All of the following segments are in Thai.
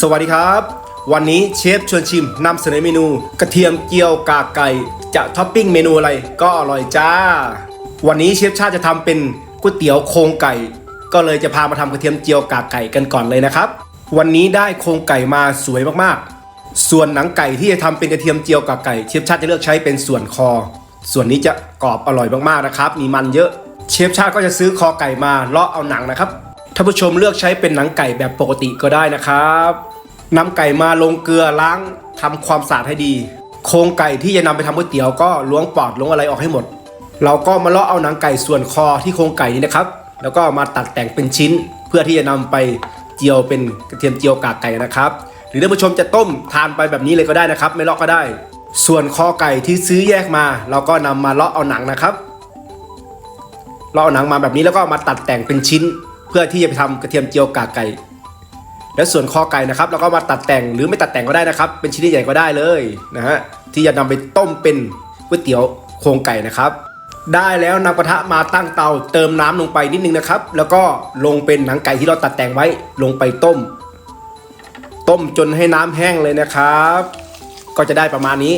สวัสดีครับ วันนี้เชฟชวนชิมนำเสนอเมนู กระเทียมเจียวกากไก่ จะท็อปปิ้งเมนูอะไรก็อร่อยจ้า วันนี้เชฟชาติจะทำเป็นก๋วยเตี๋ยวโครงไก่ ก็เลยจะพามาทำกระเทียมเจียวกากไก่กันก่อนเลยนะครับ วันนี้ได้โครงไก่มาสวยมากๆ ส่วนหนังไก่ที่จะทำเป็นกระเทียมเจียวกากไก่เชฟชาติจะเลือกใช้เป็นส่วนคอ ส่วนนี้จะกรอบอร่อยมากๆนะครับ มีมันเยอะ เชฟชาติก็จะซื้อคอไก่มาเลาะเอาหนังนะครับ ท่านผู้ชมเลือกใช้เป็นหนังไก่แบบปกติก็ได้นะครับนำไก่มาลงเกลือล้างทำความสะอาดให้ดี โครงไก่ที่จะนำไปทำก๋วยเตี๋ยวก็ล้วงปอดล้วงอะไรออกให้หมด เราก็มาเลาะเอาหนังไก่ส่วนคอที่โครงไก่นี้นะครับ แล้วก็มาตัดแต่งเป็นชิ้น เพื่อที่จะนำไปเจียวเป็นกระเทียมเจียวกากไก่นะครับ หรือท่านผู้ชมจะต้มทานไปแบบนี้เลยก็ได้นะครับ ไม่เลาะก็ได้ ส่วนคอไก่ที่ซื้อแยกมา เราก็นำมาเลาะเอาหนังนะครับเราเอาหนังมาแบบนี้แล้วก็มาตัดแต่งเป็นชิ้น เพื่อที่จะไปทำกระเทียมเจียวกากไก่ แล้วส่วนคอไก่นะครับเราก็มาตัดแต่งหรือไม่ตัดแต่งก็ได้นะครับ เป็นชิ้นใหญ่ก็ได้เลยนะฮะที่จะนำไปต้มเป็นก๋วยเตี๋ยวโครงไก่นะครับ ได้แล้วนำกระทะมาตั้งเตาเติมน้ำลงไปนิดนึงนะครับ แล้วก็ลงเป็นหนังไก่ที่เราตัดแต่งไว้ลงไปต้ม ต้มจนให้น้ำแห้งเลยนะครับ ก็จะได้ประมาณนี้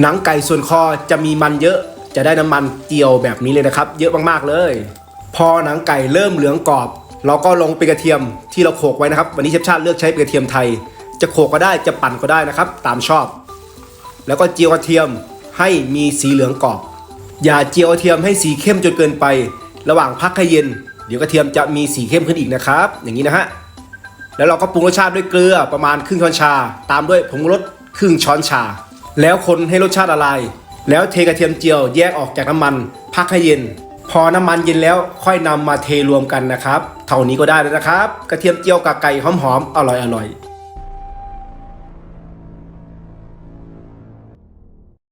หนังไก่ส่วนคอจะมีมันเยอะจะได้น้ำมันเจียวแบบนี้เลยนะครับ เยอะมากๆเลย พอหนังไก่เริ่มเหลืองกรอบ เราก็ลงเป็นกระเทียมที่เราโขกไว้นะครับ วันนี้เชฟชาติเลือกใช้เป็นกระเทียมไทย จะโขกก็ได้จะปั่นก็ได้นะครับ ตามชอบ แล้วก็เจียวกระเทียมให้มีสีเหลืองกรอบ อย่าเจียวกระเทียมให้สีเข้มจนเกินไป ระหว่างพักให้เย็น เดี๋ยวกระเทียมจะมีสีเข้มขึ้นอีกนะครับ อย่างนี้นะฮะแล้วเราก็ปรุงรสชาติด้วยเกลือประมาณครึ่งช้อนชา ตามด้วยผงรสครึ่งช้อนชา แล้วคนให้รสชาติละลายแล้วเทกระเทียมเจียวแยกออกจากน้ำมัน พักให้เย็น พอน้ำมันเย็นแล้วค่อยนำมาเทรวมกันนะครับ เท่านี้ก็ได้แล้วนะครับ กระเทียมเจียวกับไก่หอมๆอร่อยๆ